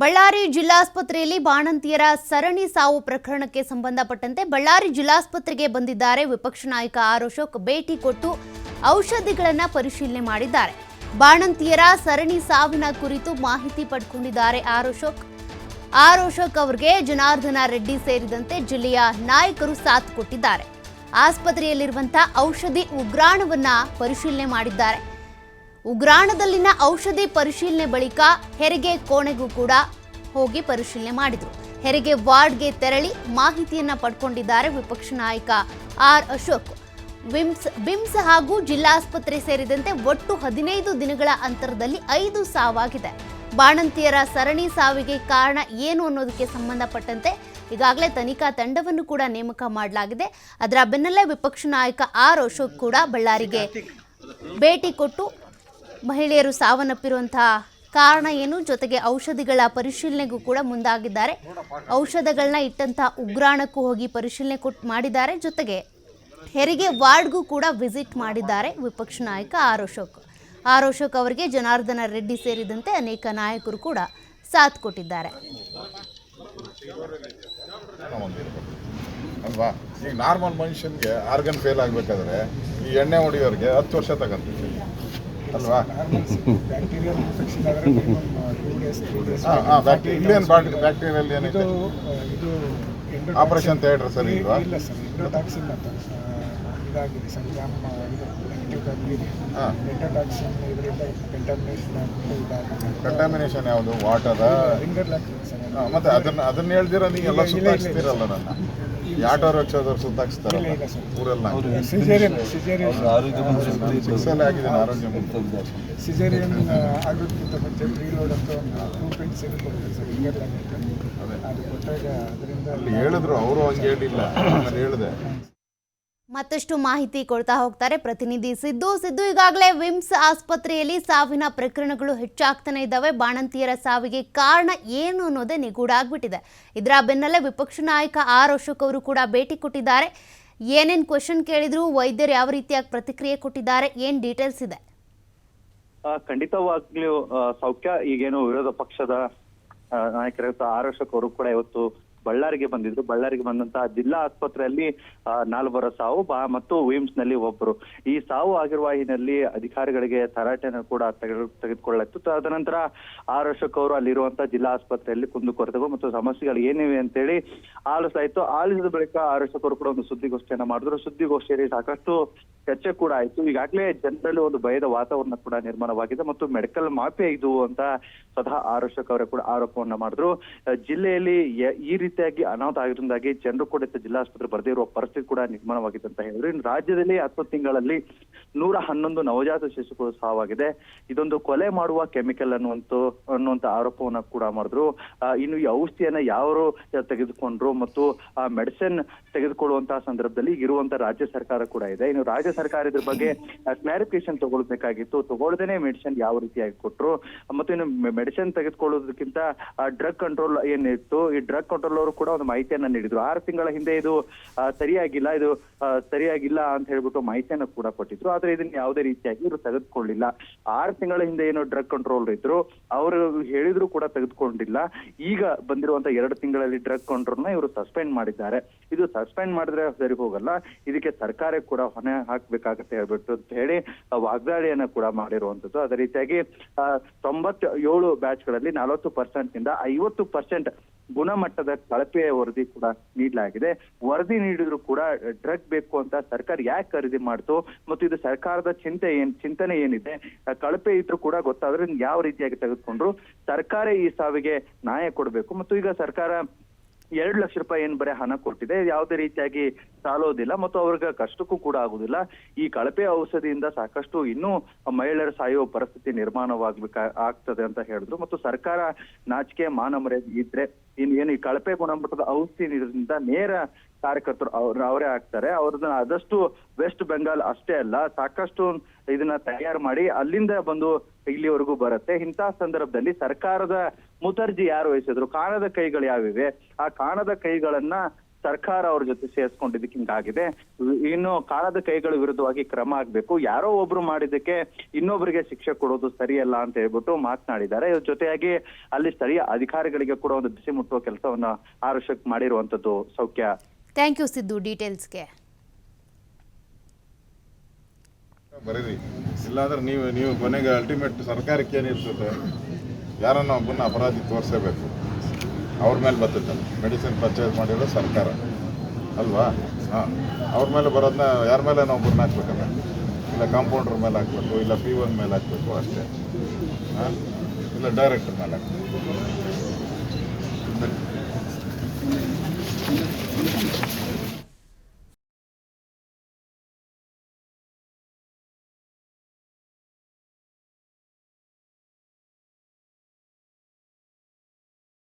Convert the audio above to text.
ಬಳ್ಳಾರಿ ಜಿಲ್ಲಾಸ್ಪತ್ರೆಯಲ್ಲಿ ಬಾಣಂತಿಯರ ಸರಣಿ ಸಾವು ಪ್ರಕರಣಕ್ಕೆ ಸಂಬಂಧಪಟ್ಟಂತೆ ಬಳ್ಳಾರಿ ಜಿಲ್ಲಾಸ್ಪತ್ರೆಗೆ ಬಂದಿದ್ದಾರೆ ವಿಪಕ್ಷ ನಾಯಕ ಆರ್ ಅಶೋಕ್. ಭೇಟಿ ಕೊಟ್ಟು ಔಷಧಿಗಳನ್ನು ಪರಿಶೀಲನೆ ಮಾಡಿದ್ದಾರೆ. ಬಾಣಂತಿಯರ ಸರಣಿ ಸಾವಿನ ಕುರಿತು ಮಾಹಿತಿ ಪಡ್ಕೊಂಡಿದ್ದಾರೆ ಆರ್ ಅಶೋಕ್. ಆರ್ ಅಶೋಕ್ ಅವರಿಗೆ ಜನಾರ್ದನ ರೆಡ್ಡಿ ಸೇರಿದಂತೆ ಜಿಲ್ಲೆಯ ನಾಯಕರು ಸಾಥ್ ಕೊಟ್ಟಿದ್ದಾರೆ. ಆಸ್ಪತ್ರೆಯಲ್ಲಿರುವಂತಹ ಔಷಧಿ ಉಗ್ರಾಣವನ್ನ ಪರಿಶೀಲನೆ ಮಾಡಿದ್ದಾರೆ. ಉಗ್ರಾಣದಲ್ಲಿನ ಔಷಧಿ ಪರಿಶೀಲನೆ ಬಳಿಕ ಹೆರಿಗೆ ಕೋಣೆಗೂ ಕೂಡ ಹೋಗಿ ಪರಿಶೀಲನೆ ಮಾಡಿದರು. ಹೆರಿಗೆ ವಾರ್ಡ್ಗೆ ತೆರಳಿ ಮಾಹಿತಿಯನ್ನ ಪಡ್ಕೊಂಡಿದ್ದಾರೆ ವಿಪಕ್ಷ ನಾಯಕ ಆರ್ ಅಶೋಕ್. ವಿಮ್ಸ್ ಬಿಮ್ಸ್ ಹಾಗೂ ಜಿಲ್ಲಾಸ್ಪತ್ರೆ ಸೇರಿದಂತೆ ಒಟ್ಟು ಹದಿನೈದು ದಿನಗಳ ಅಂತರದಲ್ಲಿ ಐದು ಸಾವಾಗಿದೆ. ಬಾಣಂತಿಯರ ಸರಣಿ ಸಾವಿಗೆ ಕಾರಣ ಏನು ಅನ್ನೋದಕ್ಕೆ ಸಂಬಂಧಪಟ್ಟಂತೆ ಈಗಾಗಲೇ ತನಿಖಾ ತಂಡವನ್ನು ಕೂಡ ನೇಮಕ ಮಾಡಲಾಗಿದೆ. ಅದರ ಬೆನ್ನಲ್ಲೇ ವಿಪಕ್ಷ ನಾಯಕ ಆರ್ ಅಶೋಕ್ ಕೂಡ ಬಳ್ಳಾರಿಗೆ ಭೇಟಿ ಕೊಟ್ಟು ಮಹಿಳೆಯರು ಸಾವನ್ನಪ್ಪಿರುವಂತಹ ಕಾರಣ ಏನು? ಜೊತೆಗೆ ಔಷಧಿಗಳ ಪರಿಶೀಲನೆಗೂ ಕೂಡ ಮುಂದಾಗಿದ್ದಾರೆ. ಔಷಧಗಳನ್ನ ಇಟ್ಟಂತಹ ಉಗ್ರಾಣಕ್ಕೂ ಹೋಗಿ ಪರಿಶೀಲನೆ ಕೊಟ್ಟು ಮಾಡಿದ್ದಾರೆ. ಜೊತೆಗೆ ಹೆರಿಗೆ ವಾರ್ಡ್ಗೂ ಕೂಡ ವಿಸಿಟ್ ಮಾಡಿದ್ದಾರೆ ವಿಪಕ್ಷ ನಾಯಕ ಆರ್ ಅಶೋಕ್ ಆರ್ ಅಶೋಕ್ ಅವರಿಗೆ ಜನಾರ್ದನ ರೆಡ್ಡಿ ಸೇರಿದಂತೆ ಅನೇಕ ನಾಯಕರು ಕೂಡ ಸಾಥ್ ಕೊಟ್ಟಿದ್ದಾರೆ. ಅಲ್ವಾ? ಈಗ ನಾರ್ಮಲ್ ಮನುಷ್ಯನಿಗೆ ಆರ್ಗನ್ ಫೇಲ್ ಆಗಬೇಕಾದ್ರೆ ಈ ಎಣ್ಣೆ ಹೊಡೆಯೋರಿಗೆ ಹತ್ತು ವರ್ಷ ತಗಂತೀವಿ ಅಲ್ವಾ? ಇಲ್ಲೇನು ಬ್ಯಾಕ್ಟೀರಿಯಲ್ ಏನಿದೆ? ಇದು ಆಪರೇಷನ್ ಥಿಯೇಟರ್ ಸರಿ ಇಲ್ವಾ? ಇಲ್ಲ ಸರ್. ಅಂತ. ಇದಾಗಿದೆ ಸರ್. ಇದರಿಂದ ಕಂಟಾಮಿನೇಷನ್ ಯಾವುದು? ವಾಟರ್. ಮತ್ತೆ ಅದನ್ನ ಅದನ್ನ ಹೇಳ್ದಿರ? ನೀವು ಎಲ್ಲ ಇಲ್ಲ. ನನ್ನ. ಆಟೋ ರಿಕ್ಷಾದವ್ರು ಸುತ್ತಾಕ್ಸ್ತಾರಲ್ಲ. ಊರೆಲ್ಲ ಆಗಿದ್ದೀನಿ ಆರೋಗ್ಯ ಸಿಜೇರಿಯನ್ ಆಗೋದಕ್ಕಿಂತ ಮುಂಚೆ ಪ್ರೀಲೋಡ್ ಅಂತ ಒಂದು ಟೂ ಪಿಂಟ್ಸ್ ಸರ್? ರಿಂಗರ್ ಅದು ಕೊಟ್ಟಾಗ ಅದರಿಂದ ಅಲ್ಲಿ ಹೇಳಿದ್ರು ಅವರು ಹಂಗೆ ಹೇಳಿಲ್ಲ. ಹೇಳಿದೆ. ಮತ್ತಷ್ಟು ಮಾಹಿತಿ ಕೊಡ್ತಾ ಹೋಗ್ತಾರೆ ಪ್ರತಿನಿಧಿ ಸಿದ್ದು. ಸಿದ್ದು, ಈಗಾಗಲೇ ವಿಮ್ಸ್ ಆಸ್ಪತ್ರೆಯಲ್ಲಿ ಸಾವಿನ ಪ್ರಕರಣಗಳು ಹೆಚ್ಚಾಗ್ತಾನೆ ಇದ್ದಾವೆ. ಬಾಣಂತಿಯರ ಸಾವಿಗೆ ಕಾರಣ ಏನು ಅನ್ನೋದೇ ನಿಗೂಢ ಆಗ್ಬಿಟ್ಟಿದೆ. ಇದರ ಬೆನ್ನಲ್ಲೇ ವಿಪಕ್ಷ ನಾಯಕ ಆರ್ ಅಶೋಕ್ ಅವರು ಕೂಡ ಭೇಟಿ ಕೊಟ್ಟಿದ್ದಾರೆ. ಏನೇನು ಕ್ವಶನ್ ಕೇಳಿದ್ರು ವೈದ್ಯರು ಯಾವ ರೀತಿಯಾಗಿ ಪ್ರತಿಕ್ರಿಯೆ ಕೊಟ್ಟಿದ್ದಾರೆ, ಏನ್ ಡೀಟೇಲ್ಸ್ ಇದೆ? ಖಂಡಿತವಾಗ್ಲೂ ಸೌಖ್ಯ ಈಗೇನು ವಿರೋಧ ಪಕ್ಷದ ನಾಯಕರ ಆರ್ ಅಶೋಕ್ ಅವರು ಕೂಡ ಇವತ್ತು ಬಳ್ಳಾರಿಗೆ ಬಂದಿದ್ರು. ಬಳ್ಳಾರಿಗೆ ಬಂದಂತಹ ಜಿಲ್ಲಾ ಆಸ್ಪತ್ರೆಯಲ್ಲಿ ನಾಲ್ವರ ಸಾವು ಮತ್ತು ವಿಮ್ಸ್ನಲ್ಲಿ ಒಬ್ಬರು. ಈ ಸಾವು ಆಗಿರುವ ಹಿನ್ನೆಲೆಯಲ್ಲಿ ಅಧಿಕಾರಿಗಳಿಗೆ ತರಾಟೆಯನ್ನು ಕೂಡ ತೆಗೆದು ತೆಗೆದುಕೊಳ್ಳಲಾಯಿತು ತದನಂತರ ಆರ್ ಅಶೋಕ್ ಅವರು ಅಲ್ಲಿರುವಂತಹ ಜಿಲ್ಲಾ ಆಸ್ಪತ್ರೆಯಲ್ಲಿ ಕುಂದುಕೊರತೆಗಳು ಮತ್ತು ಸಮಸ್ಯೆಗಳು ಏನಿವೆ ಅಂತೇಳಿ ಆಲಿಸಲಾಯಿತು. ಆಲಿಸಿದ ಬಳಿಕ ಆರ್ ಅಶೋಕ್ ಅವರು ಕೂಡ ಒಂದು ಸುದ್ದಿಗೋಷ್ಠಿಯನ್ನ ಮಾಡಿದ್ರು. ಸುದ್ದಿಗೋಷ್ಠಿಯಲ್ಲಿ ಸಾಕಷ್ಟು ಚರ್ಚೆ ಕೂಡ ಆಯ್ತು. ಈಗಾಗಲೇ ಜನರಲ್ಲಿ ಒಂದು ಭಯದ ವಾತಾವರಣ ಕೂಡ ನಿರ್ಮಾಣವಾಗಿದೆ ಮತ್ತು ಮೆಡಿಕಲ್ ಮಾಫಿಯಾ ಇದು ಅಂತ ಸ್ವತಃ ಆರ್ ಅವರೇ ಕೂಡ ಆರೋಪವನ್ನ ಮಾಡಿದ್ರು. ಜಿಲ್ಲೆಯಲ್ಲಿ ಈ ಈ ರೀತಿಯಾಗಿ ಅನಾಹುತ ಆಗಿರೋದ್ರಿಂದಾಗಿ ಜನರು ಕೂಡ ಇತ್ತ ಜಿಲ್ಲಾ ಆಸ್ಪತ್ರೆ ಬರದೇ ಇರುವ ಪರಿಸ್ಥಿತಿ ಕೂಡ ನಿರ್ಮಾಣವಾಗಿದೆ ಅಂತ ಹೇಳಿದ್ರು. ಇನ್ನು ರಾಜ್ಯದಲ್ಲಿ ಹತ್ತು ತಿಂಗಳಲ್ಲಿ ನೂರ ಹನ್ನೊಂದು ನವಜಾತ ಶಿಶುಗಳು ಸಾವಾಗಿದೆ. ಇದೊಂದು ಕೊಲೆ ಮಾಡುವ ಕೆಮಿಕಲ್ ಅನ್ನುವಂತ ಅನ್ನುವಂತ ಆರೋಪವನ್ನ ಕೂಡ ಮಾಡಿದ್ರು. ಇನ್ನು ಈ ಔಷಧಿಯನ್ನ ಯಾರು ತೆಗೆದುಕೊಂಡ್ರು ಮತ್ತು ಆ ಮೆಡಿಸಿನ್ ತೆಗೆದುಕೊಳ್ಳುವಂತಹ ಸಂದರ್ಭದಲ್ಲಿ ಇರುವಂತ ರಾಜ್ಯ ಸರ್ಕಾರ ಕೂಡ ಇದೆ. ಇನ್ನು ರಾಜ್ಯ ಸರ್ಕಾರ ಇದ್ರ ಬಗ್ಗೆ ಕ್ಲಾರಿಫಿಕೇಶನ್ ತಗೊಳ್ಬೇಕಾಗಿತ್ತು. ತಗೊಳ್ದೇನೆ ಮೆಡಿಸಿನ್ ಯಾವ ರೀತಿಯಾಗಿ ಕೊಟ್ರು. ಮತ್ತು ಇನ್ನು ಮೆಡಿಸಿನ್ ತೆಗೆದುಕೊಳ್ಳೋದಕ್ಕಿಂತ ಡ್ರಗ್ ಕಂಟ್ರೋಲ್ ಏನಿತ್ತು? ಈ ಡ್ರಗ್ ಕಂಟ್ರೋಲ್ ಅವರು ಕೂಡ ಒಂದು ಮಾಹಿತಿಯನ್ನ ನೀಡಿದ್ರು. ಆರು ತಿಂಗಳ ಹಿಂದೆ ಇದು ಸರಿಯಾಗಿಲ್ಲ ಇದು ಸರಿಯಾಗಿಲ್ಲ ಅಂತ ಹೇಳ್ಬಿಟ್ಟು ಮಾಹಿತಿಯನ್ನ ಕೂಡ ಕೊಟ್ಟಿದ್ರು. ಆದ್ರೆ ಇದನ್ನ ಯಾವುದೇ ರೀತಿಯಾಗಿ ಇವರು ತೆಗೆದುಕೊಳ್ಳಿಲ್ಲ. ಆರು ತಿಂಗಳ ಹಿಂದೆ ಏನು ಡ್ರಗ್ ಕಂಟ್ರೋಲ್ ಇದ್ರು. ಅವರು ಹೇಳಿದ್ರು ಕೂಡ ತೆಗೆದುಕೊಂಡಿಲ್ಲ. ಈಗ ಬಂದಿರುವಂತ ಎರಡು ತಿಂಗಳಲ್ಲಿ ಡ್ರಗ್ ಕಂಟ್ರೋಲ್ನ ಇವರು ಸಸ್ಪೆಂಡ್ ಮಾಡಿದ್ದಾರೆ. ಇದು ಸಸ್ಪೆಂಡ್ ಮಾಡಿದ್ರೆ ಸರಿ ಹೋಗಲ್ಲ. ಇದಕ್ಕೆ ಸರ್ಕಾರ ಕೂಡ ಹೊಣೆ ಹಾಕ್ಬೇಕಾಗತ್ತೆ ಹೇಳ್ಬಿಟ್ಟು ಅಂತ ಹೇಳಿ ವಾಗ್ದಾಳಿಯನ್ನ ಕೂಡ ಮಾಡಿರುವಂತದ್ದು. ಅದೇ ರೀತಿಯಾಗಿ ಆ, ತೊಂಬತ್ತ ಏಳು ಬ್ಯಾಚ್ಗಳಲ್ಲಿ ನಲವತ್ತು ಪರ್ಸೆಂಟ್ನಿಂದ ಐವತ್ತು ಪರ್ಸೆಂಟ್ ಗುಣಮಟ್ಟದ ಕಳಪೆ ವರದಿ ಕೂಡ ನೀಡಲಾಗಿದೆ. ವರದಿ ನೀಡಿದ್ರು ಕೂಡ ಡ್ರಗ್ ಬೇಕು ಅಂತ ಸರ್ಕಾರ ಯಾಕೆ ಖರೀದಿ ಮಾಡ್ತು? ಮತ್ತು ಇದು ಸರ್ಕಾರದ ಚಿಂತೆ ಏನ್, ಚಿಂತನೆ ಏನಿದೆ? ಕಳಪೆ ಇದ್ರು ಕೂಡ ಗೊತ್ತಾದ್ರೆ ಯಾವ ರೀತಿಯಾಗಿ ತೆಗೆದುಕೊಂಡ್ರು? ಸರ್ಕಾರ ಈ ಸಾವಿಗೆ ನ್ಯಾಯ ಕೊಡಬೇಕು. ಮತ್ತು ಈಗ ಸರ್ಕಾರ ಎರಡು ಲಕ್ಷ ರೂಪಾಯಿ ಏನ್ ಬರೀ ಹಣ ಕೊಟ್ಟಿದೆ, ಯಾವುದೇ ರೀತಿಯಾಗಿ ಸಾಲೋದಿಲ್ಲ, ಮತ್ತು ಅವ್ರಿಗೆ ಕಷ್ಟಕ್ಕೂ ಕೂಡ ಆಗುದಿಲ್ಲ. ಈ ಕಳಪೆ ಔಷಧಿಯಿಂದ ಸಾಕಷ್ಟು ಇನ್ನೂ ಮಹಿಳೆಯರು ಸಾಯುವ ಪರಿಸ್ಥಿತಿ ನಿರ್ಮಾಣವಾಗ್ಬೇಕ, ಆಗ್ತದೆ ಅಂತ ಹೇಳಿದ್ರು. ಮತ್ತು ಸರ್ಕಾರ ನಾಚಿಕೆ ಮಾನಮರೆ ಇದ್ರೆ, ಇನ್ ಏನು ಈ ಕಳಪೆ ಗುಣಮಟ್ಟದ ಔಷಧಿ ನೀಡೋದ್ರಿಂದ ನೇರ ಕಾರ್ಯಕರ್ತರು ಅವ್ರ, ಅವರೇ ಆಗ್ತಾರೆ. ಅವ್ರನ್ನ ಆದಷ್ಟು ವೆಸ್ಟ್ ಬೆಂಗಾಲ್ ಅಷ್ಟೇ ಅಲ್ಲ, ಸಾಕಷ್ಟು ಇದನ್ನ ತಯಾರು ಮಾಡಿ ಅಲ್ಲಿಂದ ಬಂದು ಇಲ್ಲಿವರೆಗೂ ಬರುತ್ತೆ. ಇಂತಹ ಸಂದರ್ಭದಲ್ಲಿ ಸರ್ಕಾರದ ಮುತರ್ಜಿ ಯಾರು ವಹಿಸಿದ್ರು? ಕಾಣದ ಕೈಗಳು ಯಾವಿವೆ? ಆ ಕಾಣದ ಕೈಗಳನ್ನ ಸರ್ಕಾರ ಅವ್ರ ಜೊತೆ ಸೇರಿಸ್ಕೊಂಡಿದ್ದಕ್ಕೆ ಹಿಂಗಾಗಿದೆ. ಇನ್ನು ಕಾಲದ ಕೈಗಳ ವಿರುದ್ಧವಾಗಿ ಕ್ರಮ ಆಗ್ಬೇಕು. ಯಾರೋ ಒಬ್ರು ಮಾಡಿದ್ದಕ್ಕೆ ಇನ್ನೊಬ್ಬರಿಗೆ ಶಿಕ್ಷೆ ಕೊಡೋದು ಸರಿಯಲ್ಲ ಅಂತ ಹೇಳ್ಬಿಟ್ಟು ಮಾತನಾಡಿದ್ದಾರೆ. ಇದ್ರ ಜೊತೆಯಾಗಿ ಅಲ್ಲಿ ಸ್ಥಳೀಯ ಅಧಿಕಾರಿಗಳಿಗೆ ಕೂಡ ಒಂದು ಬಿಸಿ ಮುಟ್ಟುವ ಕೆಲಸವನ್ನ ಆರೋಶಕ್ ಮಾಡಿರುವಂತದ್ದು ಸೌಖ್ಯ. ಥ್ಯಾಂಕ್ ಯು ಸಿದ್ದು ಡೀಟೇಲ್ಸ್ಗೆ ಬರೀರಿ. ಇಲ್ಲಾಂದ್ರೆ ನೀವು ನೀವು ಕೊನೆಗೆ ಅಲ್ಟಿಮೇಟ್ ಸರ್ಕಾರಕ್ಕೆ ಏನಿರ್ತದೆ ಯಾರನ್ನ ಒಬ್ಬನ ಅಪರಾಧಿ ತೋರಿಸಬೇಕು. ಅವ್ರ ಮೇಲೆ ಬರ್ತದೆ ಮೆಡಿಸಿನ್ ಪರ್ಚೇಸ್ ಮಾಡಿರೋ ಸರ್ಕಾರ. ಅಲ್ವಾ? ಹಾಂ. ಅವ್ರ ಮೇಲೆ ಬರೋದನ್ನ ಯಾರ ಮೇಲೆ ನಾವು ಒಬ್ಬರನ್ನ ಹಾಕ್ಬೇಕಲ್ಲ ಇಲ್ಲ ಕಾಂಪೌಂಡ್ರ್ ಮೇಲೆ ಹಾಕ್ಬೇಕು, ಇಲ್ಲ ಪಿ ಒನ್ ಮೇಲೆ ಹಾಕ್ಬೇಕು ಅಷ್ಟೇ. ಹಾಂ? ಇಲ್ಲ ಡೈರೆಕ್ಟರ್ ಮೇಲೆ ಹಾಕ್ಬೇಕು.